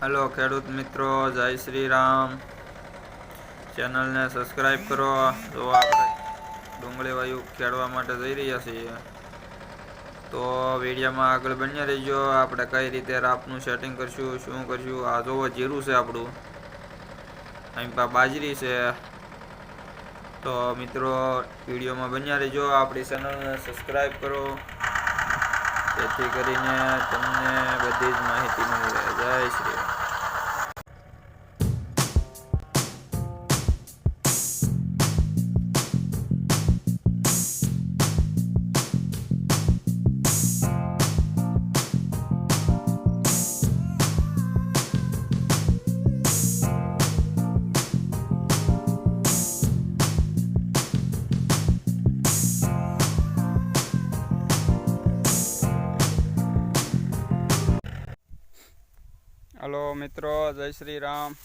Hello ખેડૂત મિત્રો. જય શ્રી રામ. ચેનલને સબસ્ક્રાઈબ કરો. તો આપણે ડુંગળી વાયુ ખેડવા માટે જઈ રહ્યા છીએ, તો વિડીયોમાં આગળ બન્યા રહીજો. આપણે કઈ રીતે રાપનું સેટિંગ કરશું, શું કરશું? આ જોવો, જીરું છે આપણું. અહીં બાજરી છે. તો મિત્રો, વિડીયોમાં બન્યા રહીજો. આપણી ચેનલને સબસ્ક્રાઈબ કરો. જેથી કરીને તમને બધી જ માહિતી મળી રહે જય શ્રી હલો મિત્રો, જય શ્રી રામ.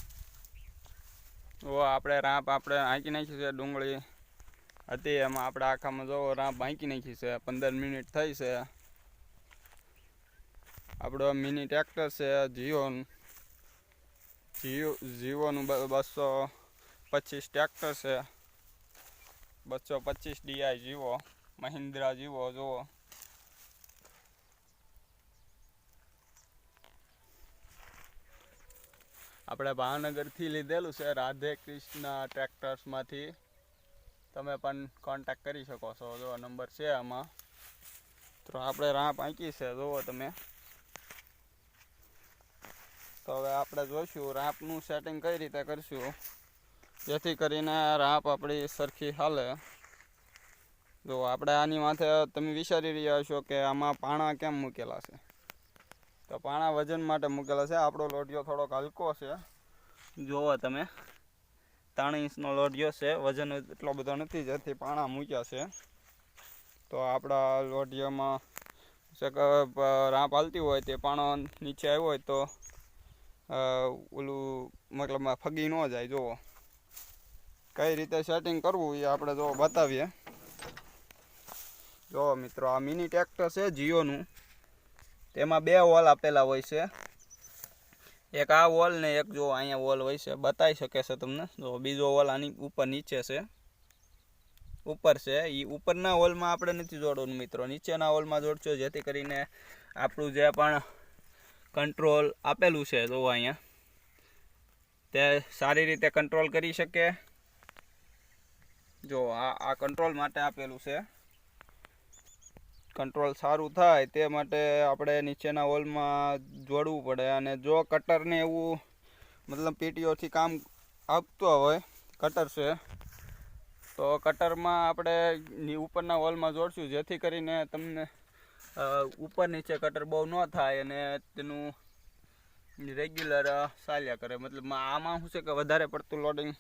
ઓ, આપણે રાંપ આપણે હાંકી નાખી છે ડુંગળી. હતી એમાં આપણે આખામાં જોવો, રાંપ હાંકી નાખી છે. પંદર મિનિટ થઈ છે. આપણો મિની ટ્રેક્ટર છે, જીઓનું. જીઓ, જીઓનું બસો પચીસ ટ્રેક્ટર છે. બસો પચીસ ડીઆઈ જીવો મહિન્દ્રા જીવો જુઓ. આપણે ભાવનગરથી લીધેલું છે, રાધે કૃષ્ણ ટ્રેક્ટર્સમાંથી. તમે પણ કોન્ટેક્ટ કરી શકો છો. જો નંબર છે આમાં. તો આપણે રાપ આંકી છે, જુઓ તમે. તો હવે આપણે જોઈશું, રાપનું સેટિંગ કઈ રીતે કરીશું. જેથી કરીને રાપ આપણી સરખી હાલે. જો, આપણે આની માથે તમે વિચારી રહ્યા છો કે આમાં પાણા કેમ મૂકેલા છે? તો પાણા વજન માટે મૂકેલા છે. આપણો લોઢિયો થોડોક હલકો છે. જુઓ તમે. ત્રણ ઇંચનો લોઢિયો છે. વજન એટલો બધો નથી જેથી પાણા મૂક્યા છે. તો આપણા લોઢિયામાં રાપ હાલતી હોય તે પાણો નીચે આવ્યો હોય તો ઓલું મતલબ ફગી ન જાય. જુઓ. કઈ રીતે સેટિંગ કરવું એ આપણે જો બતાવીએ. જો મિત્રો, આ મિની ટ્રેક્ટર છે જીઓનું. તેમાં બે વોલ આપેલા હોય છે. એક આ વોલ ને એક જો અહીંયા વોલ હોય છે. બતાવી શકે છે તમને? જો બીજો વોલ આની ઉપર નીચે છે. ઉપર છે. એ ઉપરના હોલમાં આપણે નથી જોડવાનું મિત્રો. નીચેના હોલમાં જોડશો જેથી કરીને આપણું જે પણ કંટ્રોલ આપેલું છે જો અહીંયા. તે સારી રીતે કંટ્રોલ કરી શકે. જો આ આ કંટ્રોલ માટે આપેલું છે. કંટ્રોલ સારું થાય તે માટે આપણે નીચેના હોલમાં જોડવું પડે. અને જો કટરને એવું મતલબ પીટીઓથી કામ આપતું હોય કટર છે, તો કટરમાં આપણે ઉપરના હોલમાં જોડશું. જેથી કરીને તમને ઉપર નીચે કટર બહુ ન થાય અને તેનું રેગ્યુલર ચાલ્યા કરે. મતલબ આમાં શું છે કે વધારે પડતું લોડિંગ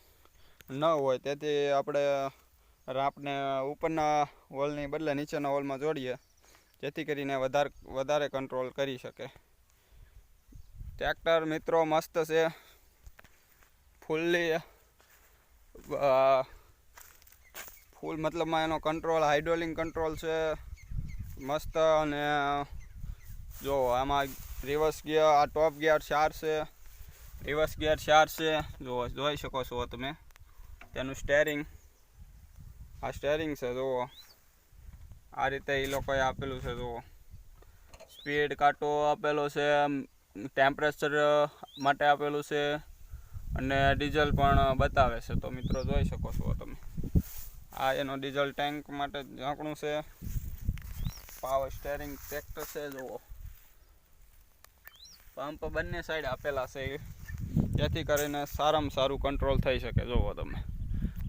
ન હોય. તેથી આપણે રાપને ઉપરના હોલની બદલે નીચેના હોલમાં જોડીએ. જેથી કરીને વધારે વધારે કંટ્રોલ કરી શકે. ટ્રેક્ટર મિત્રો મસ્ત છે. ફૂલ્લી ફૂલ મતલબમાં એનો કંટ્રોલ હાઇડ્રોલિંગ કંટ્રોલ છે. મસ્ત અને, જો આમાં રિવર્સ ગિયર આ ટોપ ગિયર ચાર છે. રિવર્સ ગિયર ચાર છે. જો, જોઈ શકો છો તમે. તેનું સ્ટેરિંગ આ સ્ટેરિંગ છે, જુઓ. આ રીતે એ લોકોએ આપેલું છે, જુઓ. સ્પીડ કાંટો આપેલો છે ટેમ્પરેચર માટે આપેલું છે અને ડીઝલ પણ બતાવે છે. તો મિત્રો જોઈ શકો છો તમે. આ એનો ડીઝલ ટેન્ક માટે ઝાંકણું છે. પાવર સ્ટેરિંગ ટ્રેક્ટર છે, જુઓ. પંપ બંને સાઈડ આપેલા છે જેથી કરીને સારામાં સારું કંટ્રોલ થઈ શકે, જુઓ તમે.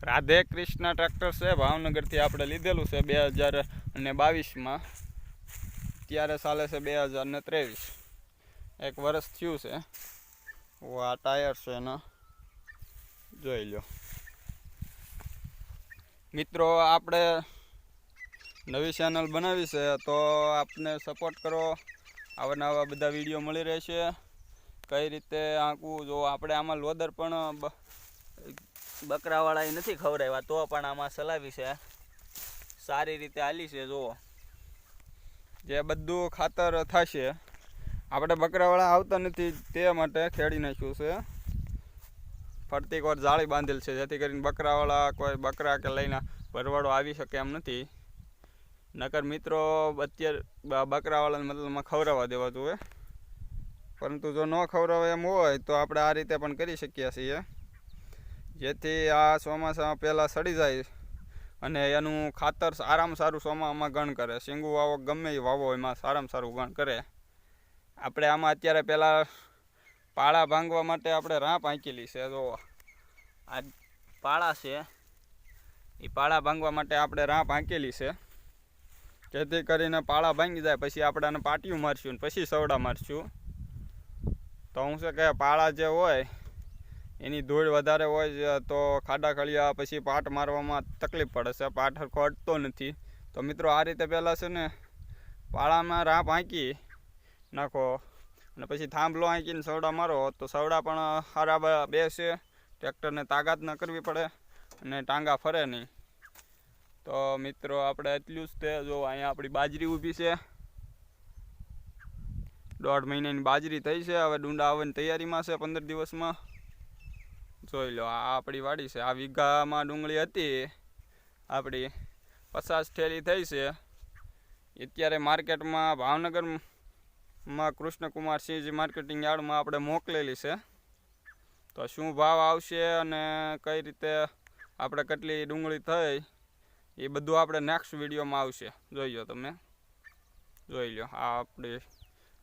રાધે કૃષ્ણ ટ્રેક્ટર છે. ભાવનગરથી આપણે લીધેલું છે બે હજાર અને બાવીસમાં. ત્યારે ચાલે છે બે હજાર ને ત્રેવીસ. એક વર્ષ થયું છે. આ ટાયર છે એના. જોઈ લો. મિત્રો, આપણે નવી ચેનલ બનાવી છે, તો આપને સપોર્ટ કરો. આવા નવા બધા વીડિયો મળી રહેશે. કઈ રીતે આંકવું? જો આપણે આમાં લોદર પણ બ- બકરાવાળાએ નથી ખવડાવ્યા, તો પણ આમાં ચલાવી છે. સારી રીતે હાલી છે, જુઓ. જે બધું ખાતર થશે, આપણે બકરાવાળા આવતા નથી તે માટે ખેડી નાખ્યું છે. ફરતી એકવાર જાળી બાંધેલ છે, જેથી કરીને બકરાવાળા કોઈ બકરા કે લઈને ભરવાડો આવી શકે એમ નથી. નકર મિત્રો, અત્યારે બકરાવાળાને મતલબમાં ખવડાવવા દેવા જોઈએ પરંતુ જો ન ખવડાવે એમ હોય, તો આપણે આ રીતે પણ કરી શકીએ છીએ. જેથી આ ચોમાસામાં પહેલાં સડી જાય અને એનું ખાતર સારામાં સારું ચોમાસામાં ગણ કરે. શીંગું વાવો ગમે એ વાવો, એમાં સારામાં સારું ગણ કરે. આપણે આમાં અત્યારે પહેલાં પાળા ભાંગવા માટે આપણે રાહ આંકેલી છે જો આ પાળા છે. એ પાળા ભાંગવા માટે આપણે રાહ આંકેલી છે. જેથી કરીને પાળા ભાંગી જાય, પછી આપણે આને પાટિયું મારશું ને પછી સવડા મારશું. તો હું છે કે પાળા જે હોય એની ધૂળ વધારે હોય છે, તો ખાડા ખળિયા પછી પાટ મારવામાં તકલીફ પડે છે. પાટ હરખો અડતો નથી. તો મિત્રો, આ રીતે પહેલાં છે ને, પાળામાં રાપ આંકી નાખો અને પછી થાંભલો આંકીને સવડા મારો. તો સવડા પણ સારા બેસે ટ્રેક્ટરને તાકાત ન કરવી પડે અને ટાંગા ફરે નહીં. તો મિત્રો, આપણે એટલું જ તે જો અહીંયા આપણી બાજરી ઊભી છે. દોઢ મહિનાની બાજરી થઈ છે. હવે ડુંડા આવવાની તૈયારીમાં છે પંદર દિવસમાં. જોઈ લો, આ આપણી વાડી છે. આ વીઘામાં ડુંગળી હતી. આપણી પચાસ ઠેલી થઈ છે. અત્યારે માર્કેટમાં, ભાવનગરમાં કૃષ્ણકુમાર સિંહજી માર્કેટિંગ યાર્ડમાં આપણે મોકલેલી છે. તો શું ભાવ આવશે અને કઈ રીતે આપણે કેટલી ડુંગળી થઈ, એ બધું આપણે નેક્સ્ટ વિડીયોમાં આવશે. જોઈ લો તમે. જોઈ લો, આ આપણી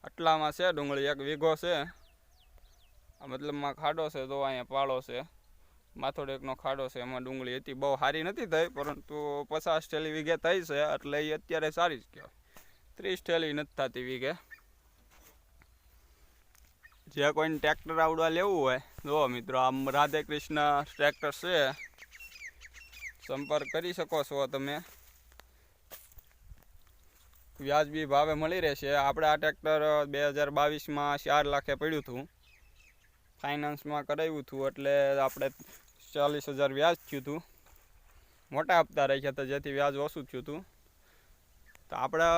આટલામાં છે ડુંગળી, એક વીઘો છે. મતલબમાં ખાડો છે, તો અહીંયા પાળો છે. માથોડેકનો ખાડો છે, એમાં ડુંગળી હતી. બહુ સારી નથી થઈ, પરંતુ પચાસ ઠેલી વીઘે થઈ છે, એટલે એ અત્યારે સારી જ કહેવાય. ત્રીસ ઠેલી નથી થતી વીઘે. જે કોઈને ટ્રેક્ટર આવડવા લેવું હોય જો મિત્રો, આમ રાધે કૃષ્ણ ટ્રેક્ટર છે. સંપર્ક કરી શકો છો તમે. વ્યાજબી ભાવે મળી રહેશે. આપણે આ ટ્રેક્ટર બે હજાર બાવીસમાં ચાર લાખે પડ્યું હતું. ફાઇનાન્સમાં કરાવ્યું હતું એટલે આપણે ચાલીસ હજાર વ્યાજ થયું હતું મોટા હપ્તા રાખ્યા હતા, જેથી વ્યાજ ઓછું થયું હતું તો આપણે